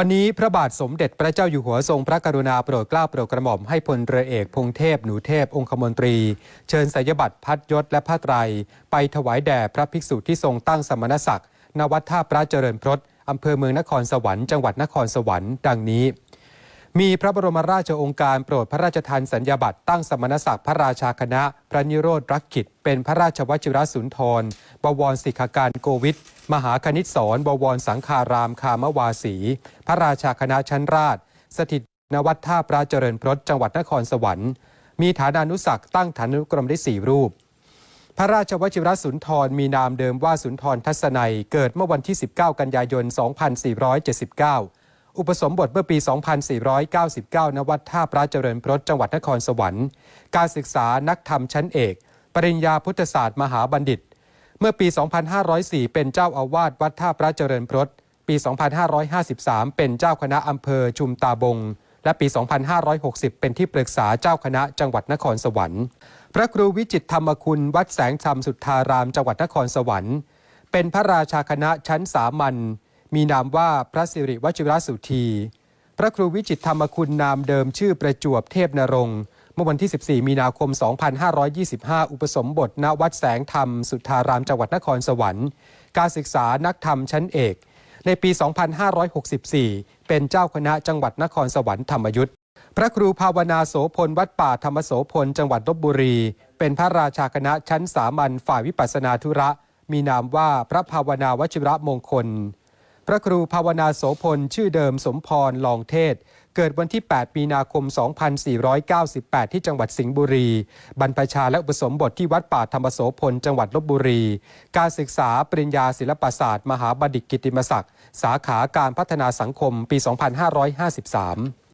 วันนี้พระบาทสมเด็จพระเจ้าอยู่หัวทรงพระกรุณาโปรดเกล้าโปรดกระหม่อมให้พลเรือเอกพงเทพหนูเทพองคมนตรี เชิญสยบัตรพัดยศและผ้าไตร ไปถวายแด่พระภิกษุที่ทรงตั้งสมณศักดิ์ณวัดท่าพระเจริญพรตอำเภอเมืองนครสวรรค์จังหวัดนครสวรรค์ดังนี้ มีพระบรมราชโองการโปรดพระราชทานสัญญาบัตรตั้งสมณศักดิ์พระราชาคณะ พระนิโรธรักขิตเป็นพระราชวชิรสุนทร บวรสิขาการโกวิทมหาคณิตศรบวรสังฆารามคามวาสี พระราชาคณะชั้นราช สถิตนวัดท่าพระเจริญพรตจังหวัดนครสวรรค์ มีฐานานุศักดิ์ตั้งฐานุกรมได้สี่รูป พระราชวชิรสุนทรมีนามเดิมว่าสุนทรทัศนัยเกิดเมื่อวันที่ 19 กันยายน 2479 อุปสมบทเมื่อปี 2499 ณ วัดท่าพระเจริญพรตจังหวัดนครสวรรค์ การศึกษานักธรรมชั้นเอก ปริญญาพุทธศาสตร์มหาบัณฑิต เมื่อปี 2504 เป็นเจ้าอาวาสวัดท่าพระเจริญพรตปี 2553 เป็นเจ้าคณะอำเภอชุมตาบง และปี 2560 เป็นที่ปรึกษาเจ้าคณะจังหวัดนครสวรรค์ พระครูวิจิตธรรมคุณวัดแสงธรรมสุทธารามจังหวัดนครสวรรค์ เป็นพระราชาคณะชั้นสามัญ มีนามว่าพระสิริวชิรสุธี พระครูวิจิตธรรมคุณนามเดิมชื่อประจวบเทพนรงค์เมื่อวันที่ 14 มีนาคม 2525 อุปสมบทณวัดแสงธรรม สุทธารามจังหวัดนครสวรรค์ การศึกษานักธรรมชั้นเอก ในปี 2564 เป็นเจ้าคณะจังหวัดนครสวรรค์ธรรมยุทธ์พระครูภาวนาโสพลวัดป่าธรรมโสพลจังหวัดลบบุรี เป็นพระราชาคณะชั้นสามัญฝ่ายวิปัสสนาธุระ มีนามว่าพระภาวนาวชิระมงคล พระครูภาวนาโสพล ชื่อเดิมสมพรลองเทศ เกิดวันที่ 8 มีนาคม 2498 ที่จังหวัดสิงห์บุรี บรรพชาและอุปสมบทที่วัดป่าธรรมโสพล จังหวัดลบบุรี การศึกษาปริญญาศิลปศาสตร์ มหาบัณฑิตกิตติมศักดิ์ สาขาการพัฒนาสังคมปี 2553